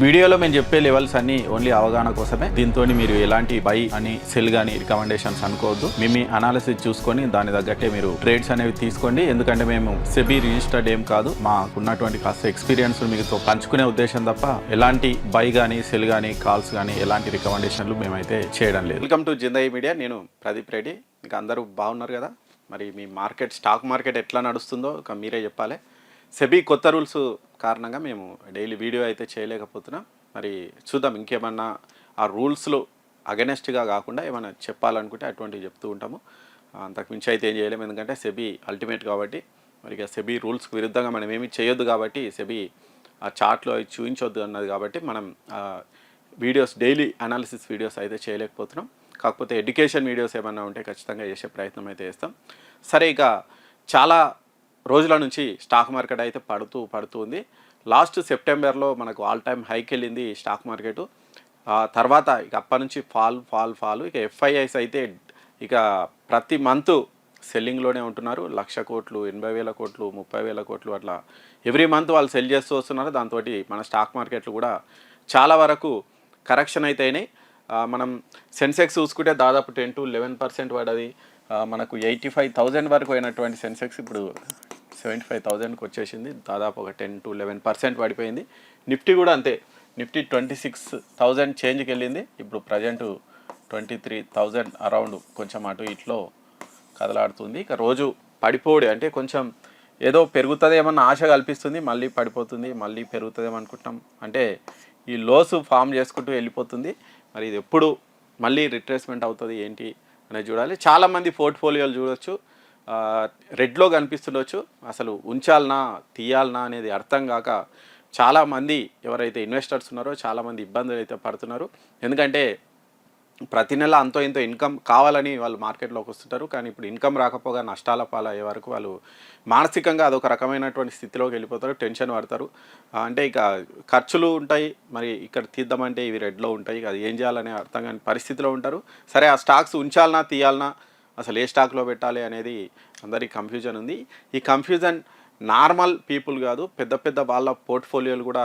వీడియోలో మేము చెప్పే లెవెల్స్ అన్ని ఓన్లీ అవగాహన కోసమే. దీంతో మీరు ఎలాంటి బై అని సెల్ కానీ రికమెండేషన్స్ అనుకోవద్దు. మేము మీ అనాలిసిస్ చూసుకొని దాని తగ్గట్టే మీరు ట్రేడ్స్ అనేవి తీసుకోండి. ఎందుకంటే మేము సెబీ రిజిస్టర్డ్ ఏం కాదు. మాకున్నటువంటి కాస్త ఎక్స్పీరియన్స్ మీతో పంచుకునే ఉద్దేశం తప్ప ఎలాంటి బై కానీ సెల్ కానీ కాల్స్ కానీ ఎలాంటి రికమెండేషన్లు మేమైతే చేయడం లేదు. వెల్కమ్ టు జిందయి మీడియా నేను ప్రదీప్ రెడ్డి. ఇంకా అందరూ బాగున్నారు కదా? మరి మీ మార్కెట్ స్టాక్ మార్కెట్ ఎట్లా నడుస్తుందో ఇక మీరే చెప్పాలి. సెబీ కొత్త రూల్స్ కారణంగా మేము డైలీ వీడియో అయితే చేయలేకపోతున్నాం. మరి చూద్దాం ఇంకేమన్నా ఆ రూల్స్లో అగెనెస్ట్గా కాకుండా ఏమైనా చెప్పాలనుకుంటే అటువంటివి చెప్తూ ఉంటాము. అంతకుమించి అయితే ఏం చేయలేము. ఎందుకంటే సెబీ అల్టిమేట్ కాబట్టి మరి ఇక సెబీ రూల్స్కి విరుద్ధంగా మనం ఏమీ చేయొద్దు కాబట్టి సెబీ ఆ చార్ట్లో అవి చూపించొద్దు అన్నది కాబట్టి మనం వీడియోస్ డైలీ అనాలిసిస్ వీడియోస్ అయితే చేయలేకపోతున్నాం. కాకపోతే ఎడ్యుకేషన్ వీడియోస్ ఏమన్నా ఉంటే ఖచ్చితంగా చేసే ప్రయత్నం అయితే చేస్తాం. సరే ఇక చాలా రోజుల నుంచి స్టాక్ మార్కెట్ అయితే పడుతూ పడుతూ ఉంది. లాస్ట్ సెప్టెంబర్లో మనకు ఆల్ టైమ్ హైక్ వెళ్ళింది స్టాక్ మార్కెట్ తర్వాత ఇక అప్పటి నుంచి ఫాల్ ఫాల్ ఫాల్ ఇక ఎఫ్ఐఐస్ అయితే ఇక ప్రతి మంత్ సెల్లింగ్లోనే ఉంటున్నారు. లక్ష కోట్లు ఎనభై వేల కోట్లు ముప్పై వేల కోట్లు అట్లా ఎవ్రీ మంత్ వాళ్ళు సెల్ చేస్తూ వస్తున్నారు. దాంతో మన స్టాక్ మార్కెట్లు కూడా చాలా వరకు కరెక్షన్ అయితే మనం సెన్సెక్స్ చూసుకుంటే దాదాపు టెన్ టు లెవెన్ పర్సెంట్ పడది. మనకు ఎయిటీ ఫైవ్ థౌజండ్ వరకు అయినటువంటి సెన్సెక్స్ ఇప్పుడు సెవెంటీ ఫైవ్ థౌజండ్కి వచ్చేసింది దాదాపు ఒక టెన్ టు లెవెన్ పర్సెంట్ పడిపోయింది. నిఫ్టీ కూడా అంతే. నిఫ్టీ ట్వంటీ సిక్స్ థౌజండ్ చేంజ్కి వెళ్ళింది ఇప్పుడు present twenty three thousand around కొంచెం అటు ఇట్లో కదలాడుతుంది. ఇక రోజు పడిపోడు అంటే కొంచెం ఏదో పెరుగుతుందేమన్న ఆశ కల్పిస్తుంది. మళ్ళీ పడిపోతుంది మళ్ళీ పెరుగుతుందేమో అనుకుంటాం అంటే ఈ లోస్ ఫామ్ చేసుకుంటూ వెళ్ళిపోతుంది. మరి ఇది ఎప్పుడు మళ్ళీ రిట్రేస్మెంట్ అవుతుంది ఏంటి అనేది చూడాలి. చాలామంది పోర్ట్ఫోలియోలు చూడొచ్చు. రెడ్లో కనిపిస్తుండొచ్చు. అసలు ఉంచాలనా తీయాలనా అనేది అర్థం కాక చాలామంది ఎవరైతే ఇన్వెస్టర్స్ ఉన్నారో చాలామంది ఇబ్బందులు అయితే పడుతున్నారు. ఎందుకంటే ప్రతి నెల అంతో ఇంతో ఇన్కమ్ కావాలని వాళ్ళు మార్కెట్లోకి వస్తుంటారు. కానీ ఇప్పుడు ఇన్కమ్ రాకపోగా నష్టాల పాలు అయ్యే వరకు వాళ్ళు మానసికంగా అదొక రకమైనటువంటి స్థితిలోకి వెళ్ళిపోతారు టెన్షన్ పడతారు. అంటే ఇక ఖర్చులు ఉంటాయి. మరి ఇక్కడ తీద్దామంటే ఇవి రెడ్లో ఉంటాయి. అది ఏం చేయాలనే అర్థం కాని పరిస్థితిలో ఉంటారు. సరే ఆ స్టాక్స్ ఉంచాలనా తీయాలనా అసలు ఏ స్టాక్లో పెట్టాలి అనేది అందరికీ కన్ఫ్యూజన్ ఉంది. ఈ కన్ఫ్యూజన్ నార్మల్ పీపుల్ కాదు పెద్ద పెద్ద వాళ్ళ పోర్ట్ఫోలియోలు కూడా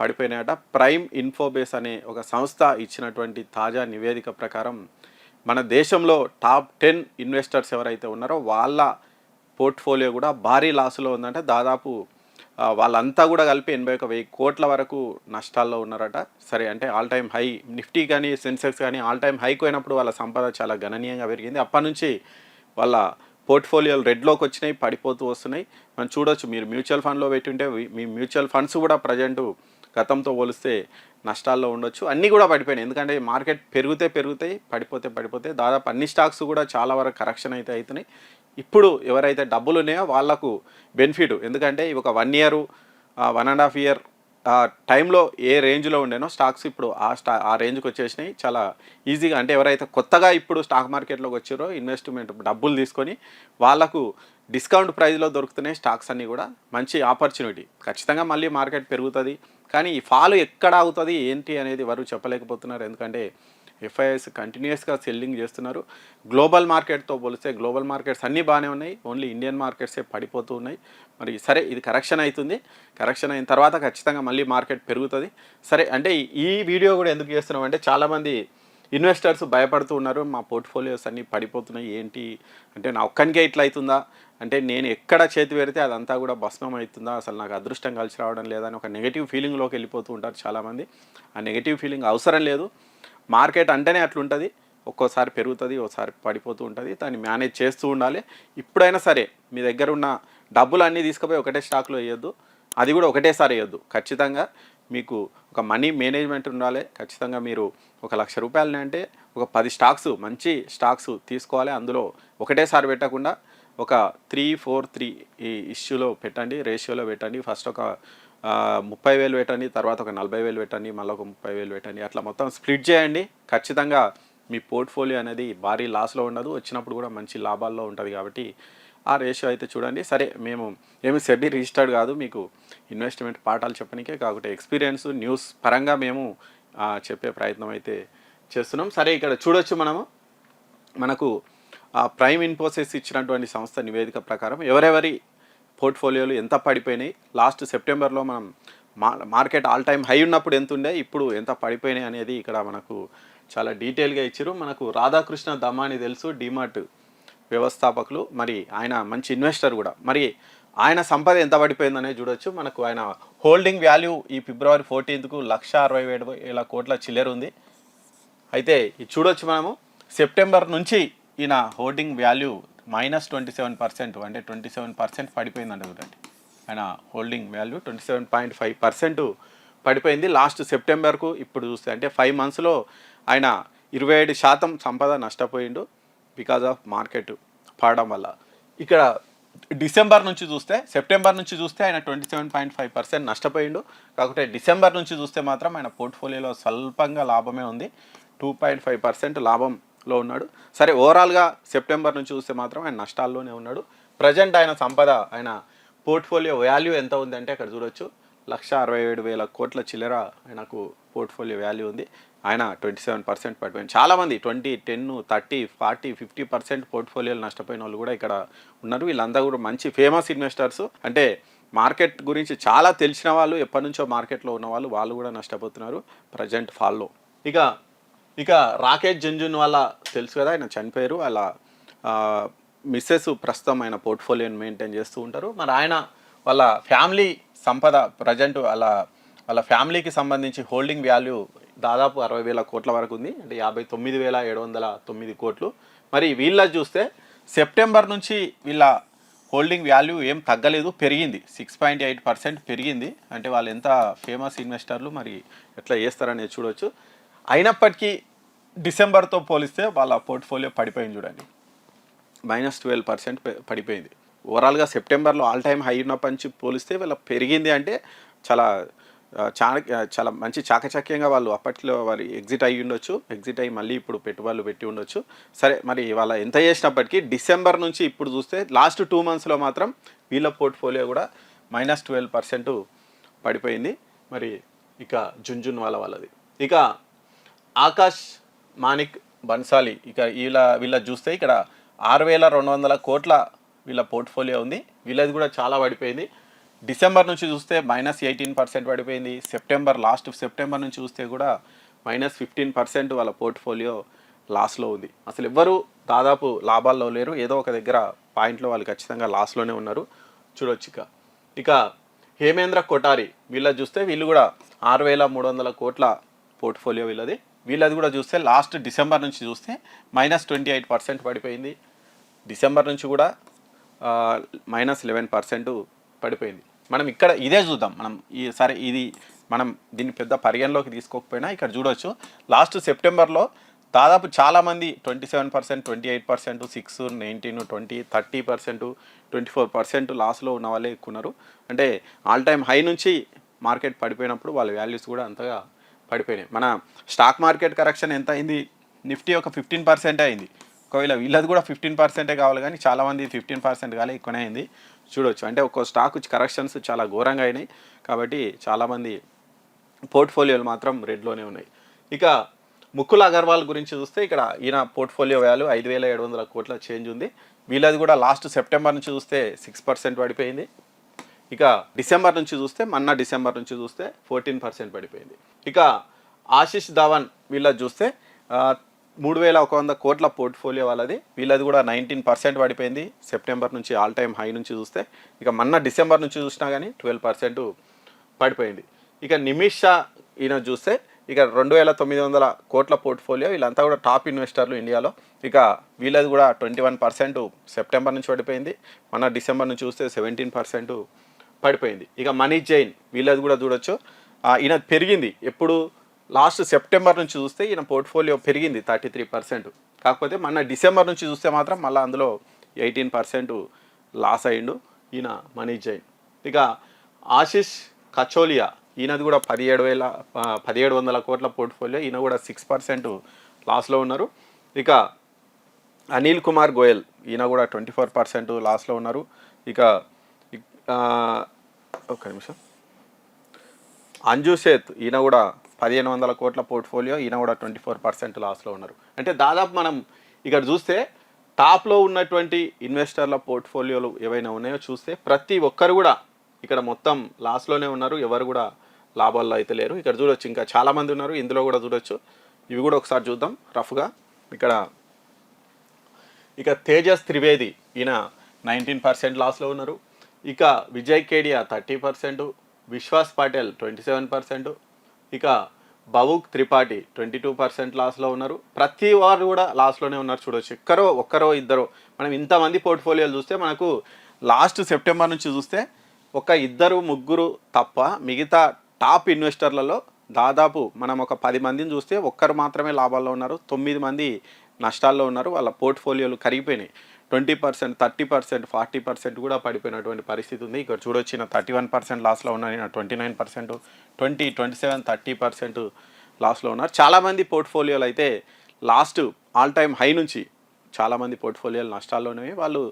పడిపోయినాయట. ప్రైమ్ ఇన్ఫోబేస్ అనే ఒక సంస్థ ఇచ్చినటువంటి తాజా నివేదిక ప్రకారం మన దేశంలో టాప్ టెన్ ఇన్వెస్టర్స్ ఎవరైతే ఉన్నారో వాళ్ళ పోర్ట్ఫోలియో కూడా భారీ లాసులో ఉందంటే. దాదాపు వాళ్ళంతా కూడా కలిపి ఎనభై ఒక వెయ్యి కోట్ల వరకు నష్టాల్లో ఉన్నారట. సరే అంటే ఆల్ టైమ్ హై నిఫ్టీ కానీ సెన్సెక్స్ కానీ ఆల్ టైమ్ హైక్ పోయినప్పుడు వాళ్ళ సంపద చాలా గణనీయంగా పెరిగింది. అప్పటి నుంచి వాళ్ళ పోర్ట్ఫోలియోలు రెడ్లోకి వచ్చినాయి పడిపోతూ వస్తున్నాయి. మనం చూడొచ్చు మీరు మ్యూచువల్ ఫండ్లో పెట్టుంటే మీ మ్యూచువల్ ఫండ్స్ కూడా ప్రజెంట్ గతంతో పోలిస్తే నష్టాల్లో ఉండొచ్చు. అన్నీ కూడా పడిపోయినాయి. ఎందుకంటే మార్కెట్ పెరిగితే పెరుగుతాయి పడిపోతే పడిపోతే దాదాపు అన్ని స్టాక్స్ కూడా చాలా వరకు కరెక్షన్ అయితే అవుతున్నాయి. ఇప్పుడు ఎవరైతే డబ్బులు ఉన్నాయో వాళ్ళకు బెనిఫిట్. ఎందుకంటే ఇవి ఒక one year one and half year టైంలో ఏ రేంజ్లో ఉండేనో స్టాక్స్ ఇప్పుడు ఆ స్టా ఆ రేంజ్కి వచ్చేసినాయి. చాలా ఈజీగా అంటే ఎవరైతే కొత్తగా ఇప్పుడు స్టాక్ మార్కెట్లోకి వచ్చారో ఇన్వెస్ట్మెంట్ డబ్బులు తీసుకొని వాళ్ళకు డిస్కౌంట్ ప్రైస్లో దొరుకుతున్నాయి స్టాక్స్ అన్నీ కూడా. మంచి ఆపర్చునిటీ. ఖచ్చితంగా మళ్ళీ మార్కెట్ పెరుగుతుంది. కానీ ఈ ఫాల్ ఎక్కడ అవుతుంది ఏంటి అనేది ఎవరు చెప్పలేకపోతున్నారు. ఎందుకంటే ఎఫ్ఐఎస్ కంటిన్యూస్గా సెల్లింగ్ చేస్తున్నారు. గ్లోబల్ మార్కెట్తో పోలిస్తే గ్లోబల్ మార్కెట్స్ అన్నీ బాగానే ఉన్నాయి. ఓన్లీ ఇండియన్ మార్కెట్సే పడిపోతూ ఉన్నాయి. మరి సరే ఇది కరెక్షన్ అవుతుంది కరెక్షన్ అయిన తర్వాత ఖచ్చితంగా మళ్ళీ మార్కెట్ పెరుగుతుంది. సరే అంటే ఈ వీడియో కూడా ఎందుకు చేస్తున్నాం అంటే చాలామంది ఇన్వెస్టర్స్ భయపడుతూ ఉన్నారు. మా పోర్ట్ఫోలియోస్ అన్నీ పడిపోతున్నాయి. ఏంటి అంటే నా ఒక్కనికే ఇట్లా అవుతుందా? అంటే నేను ఎక్కడ చేతి పెడితే అదంతా కూడా భస్మం అవుతుందా? అసలు నాకు అదృష్టం కలిసి రావడం లేదని ఒక నెగిటివ్ ఫీలింగ్లోకి వెళ్ళిపోతూ ఉంటారు చాలామంది. ఆ నెగిటివ్ ఫీలింగ్ అవసరం లేదు. మార్కెట్ అంటేనే అట్లుంటుంది. ఒక్కోసారి పెరుగుతుంది ఒకసారి పడిపోతూ ఉంటుంది. దాన్ని మేనేజ్ చేస్తూ ఉండాలి. ఇప్పుడైనా సరే మీ దగ్గర ఉన్న డబ్బులు అన్నీ తీసుకుపోయి ఒకటే స్టాక్లో వేయొద్దు. అది కూడా ఒకటేసారి వేయొద్దు. ఖచ్చితంగా మీకు ఒక మనీ మేనేజ్మెంట్ ఉండాలి. ఖచ్చితంగా మీరు ఒక లక్ష రూపాయలని అంటే ఒక పది స్టాక్స్ మంచి స్టాక్స్ తీసుకోవాలి. అందులో ఒకటేసారి పెట్టకుండా ఒక త్రీ ఫోర్ త్రీ ఈ ఇష్యూలో పెట్టండి రేషియోలో పెట్టండి. ఫస్ట్ ఒక ముప్పై వేలు పెట్టండి తర్వాత ఒక నలభై వేలు పెట్టండి మళ్ళీ ఒక ముప్పై వేలు పెట్టండి. అట్లా మొత్తం స్ప్లిట్ చేయండి. ఖచ్చితంగా మీ పోర్ట్ఫోలియో అనేది భారీ లాస్లో ఉండదు. వచ్చినప్పుడు కూడా మంచి లాభాల్లో ఉంటుంది కాబట్టి ఆ రేషియో అయితే చూడండి. సరే మేము ఏమి సెబీ రిజిస్టర్డ్ కాదు. మీకు ఇన్వెస్ట్మెంట్ పాఠాలు చెప్పడానికే కాకపోతే ఎక్స్పీరియన్స్ న్యూస్ పరంగా మేము చెప్పే ప్రయత్నం అయితే చేస్తున్నాం. సరే ఇక్కడ చూడొచ్చు మనము. మనకు ఆ ప్రైమ్ ఇన్ఫోసిస్ ఇచ్చినటువంటి సంస్థ నివేదిక ప్రకారం ఎవరెవరి పోర్ట్ఫోలియోలు ఎంత పడిపోయినాయి? లాస్ట్ సెప్టెంబర్లో మనం మా మార్కెట్ ఆల్ టైమ్ హై ఉన్నప్పుడు ఎంత ఉండే ఇప్పుడు ఎంత పడిపోయినాయి అనేది ఇక్కడ మనకు చాలా డీటెయిల్గా ఇచ్చారు మనకు రాధాకృష్ణ దమాని తెలుసు డిమార్ట్ వ్యవస్థాపకులు. మరి ఆయన మంచి ఇన్వెస్టర్ కూడా. మరి ఆయన సంపద ఎంత పడిపోయిందనే చూడొచ్చు. మనకు ఆయన హోల్డింగ్ వాల్యూ ఈ ఫిబ్రవరి ఫోర్టీన్త్కు లక్ష అరవై ఏడు వేల కోట్ల చిల్లర ఉంది. అయితే ఇది చూడొచ్చు మనము. సెప్టెంబర్ నుంచి ఈయన holding value minus twenty seven percent అంటే ట్వంటీ సెవెన్ పర్సెంట్ పడిపోయిందంట చూడండి. ఆయన holding value twenty seven point five percent పడిపోయింది లాస్ట్ సెప్టెంబర్కు ఇప్పుడు చూస్తే అంటే ఫైవ్ మంత్స్లో ఆయన ఇరవై ఏడు శాతం సంపద నష్టపోయిండు బికాజ్ ఆఫ్ మార్కెట్ పడడం వల్ల. ఇక్కడ డిసెంబర్ నుంచి చూస్తే సెప్టెంబర్ నుంచి చూస్తే ఆయన twenty seven point five percent నష్టపోయిండు. కాకపోతే డిసెంబర్ నుంచి చూస్తే మాత్రం ఆయన పోర్ట్ఫోలియోలో స్వల్పంగా లాభమే ఉంది. టూ పాయింట్ ఫైవ్ పర్సెంట్ లాభం లో ఉన్నాడు. సరే ఓవరాల్గా సెప్టెంబర్ నుంచి చూస్తే మాత్రం ఆయన నష్టాల్లోనే ఉన్నాడు. ప్రజెంట్ ఆయన సంపద ఆయన పోర్ట్ఫోలియో వాల్యూ ఎంత ఉంది అంటే అక్కడ చూడొచ్చు. లక్ష అరవై ఏడు వేల కోట్ల చిల్లర ఆయనకు పోర్ట్ఫోలియో వాల్యూ ఉంది. ఆయన ట్వంటీ సెవెన్ పర్సెంట్ పడిపోయింది. చాలామంది twenty ten thirty forty fifty percent పోర్ట్ఫోలియోలు నష్టపోయిన వాళ్ళు కూడా ఇక్కడ ఉన్నారు. వీళ్ళందరూ కూడా మంచి ఫేమస్ ఇన్వెస్టర్స్ అంటే మార్కెట్ గురించి చాలా తెలిసిన వాళ్ళు ఎప్పటి నుంచో మార్కెట్లో ఉన్న వాళ్ళు వాళ్ళు కూడా నష్టపోతున్నారు ప్రజెంట్ ఫాల్లో ఇక ఇక రాకేష్ జంజున్ వాళ్ళ తెలుసు కదా ఆయన చనిపోయారు. అలా మిస్సెస్ ప్రస్తుతం ఆయన పోర్ట్ఫోలియోని మెయింటైన్ చేస్తూ ఉంటారు. మరి ఆయన వాళ్ళ ఫ్యామిలీ సంపద ప్రజెంట్ అలా వాళ్ళ ఫ్యామిలీకి సంబంధించి హోల్డింగ్ వాల్యూ దాదాపు అరవై వేల కోట్ల వరకు ఉంది. అంటే యాభై తొమ్మిది వేల ఏడు వందల తొమ్మిది కోట్లు. మరి వీళ్ళ చూస్తే సెప్టెంబర్ నుంచి వీళ్ళ హోల్డింగ్ వాల్యూ ఏం తగ్గలేదు పెరిగింది. సిక్స్ పాయింట్ ఎయిట్ పర్సెంట్ పెరిగింది. అంటే వాళ్ళు ఎంత ఫేమస్ ఇన్వెస్టర్లు మరి ఎట్లా చేస్తారనేది చూడవచ్చు అయినప్పటికీ డిసెంబర్తో పోలిస్తే వాళ్ళ పోర్ట్ఫోలియో పడిపోయింది చూడండి. మైనస్ ట్వెల్వ్ పర్సెంట్ పడిపోయింది. ఓవరాల్గా సెప్టెంబర్లో ఆల్ టైమ్ హై ఉన్నప్పటి నుంచి పోలిస్తే వీళ్ళ పెరిగింది అంటే చాలా ఆ, చాలా చాలా మంచి చాకచక్యంగా వాళ్ళు అప్పట్లో వారి ఎగ్జిట్ అయ్యి ఉండొచ్చు. ఎగ్జిట్ అయ్యి మళ్ళీ ఇప్పుడు పెట్టుబడులు పెట్టి ఉండొచ్చు. సరే మరి వాళ్ళ ఎంత చేసినప్పటికీ డిసెంబర్ నుంచి ఇప్పుడు చూస్తే లాస్ట్ టూ మంత్స్లో మాత్రం వీళ్ళ పోర్ట్ఫోలియో కూడా మైనస్ ట్వెల్వ్ పర్సెంట్ పడిపోయింది. మరి ఇక జున్జున్ వాళ్ళ వాళ్ళది. ఇక ఆకాష్ మానిక్ బన్సాలి ఇక వీళ్ళ వీళ్ళ చూస్తే ఇక్కడ ఆరు వేల రెండు వందల కోట్ల వీళ్ళ పోర్ట్ఫోలియో ఉంది. వీళ్ళది కూడా చాలా పడిపోయింది. డిసెంబర్ నుంచి చూస్తే మైనస్ ఎయిటీన్ పర్సెంట్ పడిపోయింది. సెప్టెంబర్ లాస్ట్ సెప్టెంబర్ నుంచి చూస్తే కూడా మైనస్ ఫిఫ్టీన్ పర్సెంట్ వాళ్ళ పోర్ట్ఫోలియో లాస్లో ఉంది. అసలు ఎవ్వరూ దాదాపు లాభాల్లో లేరు. ఏదో ఒక దగ్గర పాయింట్లో వాళ్ళు ఖచ్చితంగా లాస్లోనే ఉన్నారు. చూడొచ్చు ఇక. ఇక హేమేంద్ర కొటారి వీళ్ళ చూస్తే వీళ్ళు కూడా ఆరు వేల మూడు వందల కోట్ల పోర్ట్ఫోలియో వీళ్ళది. వీళ్ళది కూడా చూస్తే లాస్ట్ డిసెంబర్ నుంచి చూస్తే మైనస్ ట్వంటీ ఎయిట్ పర్సెంట్ పడిపోయింది. డిసెంబర్ నుంచి కూడా మైనస్ లెవెన్ పర్సెంట్ పడిపోయింది. మనం ఇక్కడ ఇదే చూద్దాం. మనం ఈ సరే ఇది మనం దీన్ని పెద్ద పరిగణలోకి తీసుకోకపోయినా ఇక్కడ చూడొచ్చు. లాస్ట్ సెప్టెంబర్లో దాదాపు చాలామంది twenty seven percent twenty eight percent six nineteen twenty thirty percent twenty four percent లాస్లో ఉన్న వాళ్ళే ఎక్కువ ఉన్నారు. అంటే ఆల్ టైమ్ హై నుంచి మార్కెట్ పడిపోయినప్పుడు వాళ్ళ వాల్యూస్ కూడా అంతగా పడిపోయినాయి. మన స్టాక్ మార్కెట్ కరెక్షన్ ఎంత అయింది? నిఫ్టీ ఒక ఫిఫ్టీన్ పర్సెంట్ అయింది. ఒకవేళ వీళ్ళది కూడా ఫిఫ్టీన్ పర్సెంటే కావాలి కానీ చాలామంది ఫిఫ్టీన్ పర్సెంట్ కాలే ఎక్కువనే అయింది. చూడొచ్చు. అంటే ఒక్కో స్టాక్ కరెక్షన్స్ చాలా ఘోరంగా అయినాయి. కాబట్టి చాలామంది పోర్ట్ఫోలియోలు మాత్రం రెడ్లోనే ఉన్నాయి. ఇక ముకుల్ అగర్వాల్ గురించి చూస్తే ఇక్కడ ఈయన పోర్ట్ఫోలియో వాల్యూ ఐదు వేల ఏడు వందల కోట్ల చేంజ్ ఉంది. వీళ్ళది కూడా లాస్ట్ సెప్టెంబర్ నుంచి చూస్తే సిక్స్ పర్సెంట్ పడిపోయింది. ఇక డిసెంబర్ నుంచి చూస్తే మొన్న డిసెంబర్ నుంచి చూస్తే ఫోర్టీన్ పర్సెంట్ పడిపోయింది. ఇక ఆశిష్ ధవన్ వీళ్ళది చూస్తే మూడు వేల ఒక వంద కోట్ల పోర్ట్ఫోలియో వాళ్ళది. వీళ్ళది కూడా నైన్టీన్ పర్సెంట్ పడిపోయింది. సెప్టెంబర్ నుంచి ఆల్ టైమ్ హై నుంచి చూస్తే ఇక మొన్న డిసెంబర్ నుంచి చూసినా కానీ ట్వెల్వ్ పర్సెంట్ పడిపోయింది. ఇక నిమిష్ షా ఈయన చూస్తే ఇక రెండు వేల తొమ్మిది వందల కోట్ల పోర్ట్ఫోలియో వీళ్ళంతా కూడా టాప్ ఇన్వెస్టర్లు ఇండియాలో. ఇక వీళ్ళది కూడా ట్వంటీ వన్ పర్సెంట్ సెప్టెంబర్ నుంచి పడిపోయింది. మన డిసెంబర్ నుంచి చూస్తే సెవెంటీన్ పర్సెంట్ పడిపోయింది. ఇక మనీ జైన్ వీళ్ళది కూడా చూడొచ్చు. ఈయన పెరిగింది. ఎప్పుడు లాస్ట్ సెప్టెంబర్ నుంచి చూస్తే ఈయన పోర్ట్ఫోలియో పెరిగింది థర్టీ త్రీ పర్సెంట్. కాకపోతే మన డిసెంబర్ నుంచి చూస్తే మాత్రం మళ్ళీ అందులో ఎయిటీన్ పర్సెంట్ లాస్ అయిండు ఈయన మనీ జైన్. ఇక ఆశిష్ కచోలియా ఈయనది కూడా పదిహేడు వేల పదిహేడు వందల కోట్ల పోర్ట్ఫోలియో ఈయన కూడా సిక్స్ పర్సెంట్ లాస్లో ఉన్నారు. ఇక అనిల్ కుమార్ గోయల్ ఈయన కూడా ట్వంటీ ఫోర్ పర్సెంట్ లాస్లో ఉన్నారు. ఇక ఒక నిమిషం. అంజు సేత్ ఈయన కూడా పదిహేను వందల కోట్ల పోర్ట్ఫోలియో ఈయన కూడా ట్వంటీ ఫోర్ పర్సెంట్ లాస్లో ఉన్నారు. అంటే దాదాపు మనం ఇక్కడ చూస్తే టాప్లో ఉన్నటువంటి ఇన్వెస్టర్ల పోర్ట్ఫోలియోలు ఏవైనా ఉన్నాయో చూస్తే ప్రతి ఒక్కరు కూడా ఇక్కడ మొత్తం లాస్లోనే ఉన్నారు. ఎవరు కూడా లాభాల్లో అయితే లేరు. ఇక్కడ చూడొచ్చు ఇంకా చాలామంది ఉన్నారు. ఇందులో కూడా చూడొచ్చు. ఇవి కూడా ఒకసారి చూద్దాం రఫ్గా. ఇక్కడ ఇక తేజస్ త్రివేది ఈయన నైన్టీన్ పర్సెంట్ లాస్లో ఉన్నారు. ఇక Vijay Kedia thirty percent Vishwas Patel twenty seven percent ఇక Bhavuk Tripathi twenty two percent లాస్లో ఉన్నారు. ప్రతి వారు కూడా లాస్లోనే ఉన్నారు చూడవచ్చు ఒక్కరో ఒక్కరో ఇద్దరో. మనం ఇంతమంది పోర్ట్ఫోలియోలు చూస్తే మనకు లాస్ట్ సెప్టెంబర్ నుంచి చూస్తే ఒక ఇద్దరు ముగ్గురు తప్ప మిగతా టాప్ ఇన్వెస్టర్లలో దాదాపు మనం ఒక పది మందిని చూస్తే ఒక్కరు మాత్రమే లాభాల్లో ఉన్నారు. తొమ్మిది మంది నష్టాల్లో ఉన్నారు. వాళ్ళ పోర్ట్ఫోలియోలు కరిగిపోయినాయి. Twenty percent thirty percent forty percent కూడా పడిపోయినటువంటి పరిస్థితి ఉంది. ఇక్కడ చూడొచ్చిన థర్టీ వన్ పర్సెంట్ లాస్లో ఉన్న twenty nine percent twenty twenty seven thirty percent లాస్లో ఉన్నారు. చాలామంది పోర్ట్ఫోలియోలు అయితే లాస్ట్ ఆల్ టైమ్ హై నుంచి చాలామంది పోర్ట్ఫోలియోలు నష్టాల్లోనే వాళ్ళు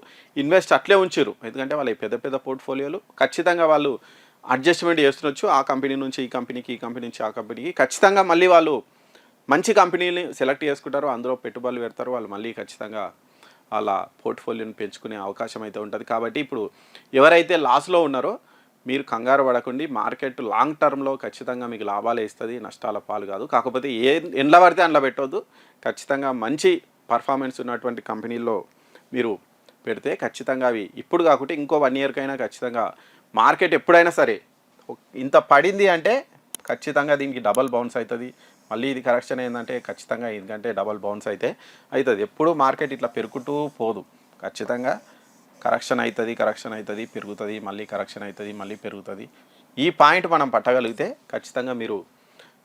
ఇన్వెస్ట్ అట్లే ఉంచారు. ఎందుకంటే వాళ్ళ పెద్ద పెద్ద పోర్ట్ఫోలియోలు ఖచ్చితంగా వాళ్ళు అడ్జస్ట్మెంట్ చేస్తుండొచ్చు. ఆ కంపెనీ నుంచి ఈ కంపెనీకి ఈ కంపెనీ నుంచి ఆ కంపెనీకి. ఖచ్చితంగా మళ్ళీ వాళ్ళు మంచి కంపెనీని సెలెక్ట్ చేసుకుంటారు. అందులో పెట్టుబడులు పెడతారు. వాళ్ళు మళ్ళీ ఖచ్చితంగా అలా పోర్ట్ఫోలియోని పెంచుకునే అవకాశం అయితే ఉంటుంది. కాబట్టి ఇప్పుడు ఎవరైతే లాస్లో ఉన్నారో మీరు కంగారు పడకండి. మార్కెట్ లాంగ్ టర్మ్లో ఖచ్చితంగా మీకు లాభాలే ఇస్తుంది నష్టాల పాలు కాదు. కాకపోతే ఏ ఎండ్ల పడితే అందులో పెట్టవద్దు ఖచ్చితంగా మంచి పర్ఫార్మెన్స్ ఉన్నటువంటి కంపెనీల్లో మీరు పెడితే ఖచ్చితంగా అవి ఇప్పుడు కాకుండా ఇంకో వన్ ఇయర్కైనా ఖచ్చితంగా మార్కెట్ ఎప్పుడైనా సరే ఇంత పడింది అంటే ఖచ్చితంగా దీనికి డబల్ బౌన్స్ అవుతుంది. మళ్ళీ ఇది కరెక్షన్ ఏంటంటే ఖచ్చితంగా ఎందుకంటే డబల్ బౌన్స్ అయితే అవుతుంది ఎప్పుడు మార్కెట్ ఇట్లా పెరుగుతూ పోదు. ఖచ్చితంగా కరెక్షన్ అవుతుంది కరెక్షన్ అవుతుంది పెరుగుతుంది మళ్ళీ కరెక్షన్ అవుతుంది మళ్ళీ పెరుగుతుంది. ఈ పాయింట్ మనం పట్టగలిగితే ఖచ్చితంగా మీరు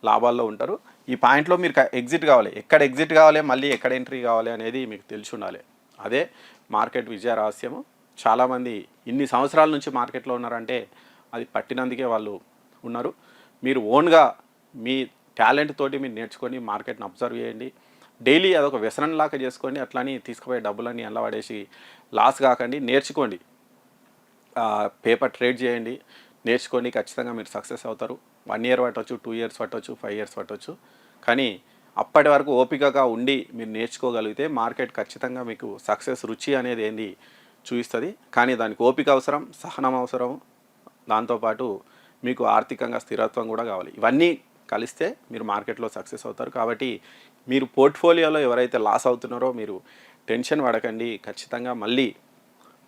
లాభాల్లో ఉంటారు. ఈ పాయింట్లో మీరు ఎగ్జిట్ కావాలి. ఎక్కడ ఎగ్జిట్ కావాలి మళ్ళీ ఎక్కడ ఎంట్రీ కావాలి అనేది మీకు తెలిసి ఉండాలి. అదే మార్కెట్ విజయ రహస్యము. చాలామంది ఇన్ని సంవత్సరాల నుంచి మార్కెట్లో ఉన్నారంటే అది పట్టినందుకే వాళ్ళు ఉన్నారు. మీరు ఓన్గా మీ టాలెంట్ తోటి మీరు నేర్చుకొని మార్కెట్ని అబ్జర్వ్ చేయండి. డైలీ అదొక వ్యసనం లాగా చేసుకోండి. అట్లానే తీసుకుపోయే డబ్బులన్నీ ఎలా పడేసి లాస్ కాకండి. నేర్చుకోండి. పేపర్ ట్రేడ్ చేయండి. నేర్చుకోండి. ఖచ్చితంగా మీరు సక్సెస్ అవుతారు. వన్ ఇయర్ పట్టవచ్చు టూ ఇయర్స్ పట్టవచ్చు ఫైవ్ ఇయర్స్ పట్టవచ్చు కానీ అప్పటి వరకు ఓపికగా ఉండి మీరు నేర్చుకోగలిగితే మార్కెట్ ఖచ్చితంగా మీకు సక్సెస్ రుచి అనేది ఏంది చూపిస్తుంది. కానీ దానికి ఓపిక అవసరం సహనం అవసరం. దాంతోపాటు మీకు ఆర్థికంగా స్థిరత్వం కూడా కావాలి. ఇవన్నీ కలిస్తే మీరు మార్కెట్లో సక్సెస్ అవుతారు. కాబట్టి మీరు పోర్ట్ఫోలియోలో ఎవరైతే లాస్ అవుతున్నారో మీరు టెన్షన్ పడకండి. ఖచ్చితంగా మళ్ళీ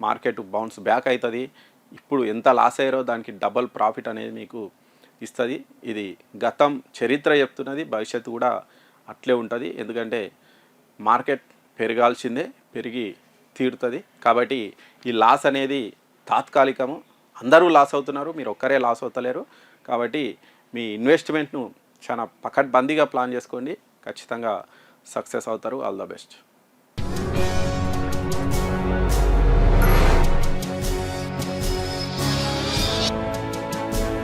మార్కెట్ బౌన్స్ బ్యాక్ అవుతుంది. ఇప్పుడు ఎంత లాస్ అయ్యారో దానికి డబల్ ప్రాఫిట్ అనేది మీకు ఇస్తుంది. ఇది గతం చరిత్ర చెప్తున్నది. భవిష్యత్తు కూడా అట్లే ఉంటుంది. ఎందుకంటే మార్కెట్ పెరగాల్సిందే పెరిగి తీరుతుంది. కాబట్టి ఈ లాస్ అనేది తాత్కాలికము. అందరూ లాస్ అవుతున్నారు. మీరు ఒక్కరే లాస్ అవుతలేరు. కాబట్టి మీ ఇన్వెస్ట్మెంట్ను చాలా పకడ్బందీగా ప్లాన్ చేసుకోండి. ఖచ్చితంగా సక్సెస్ అవుతారు. All the best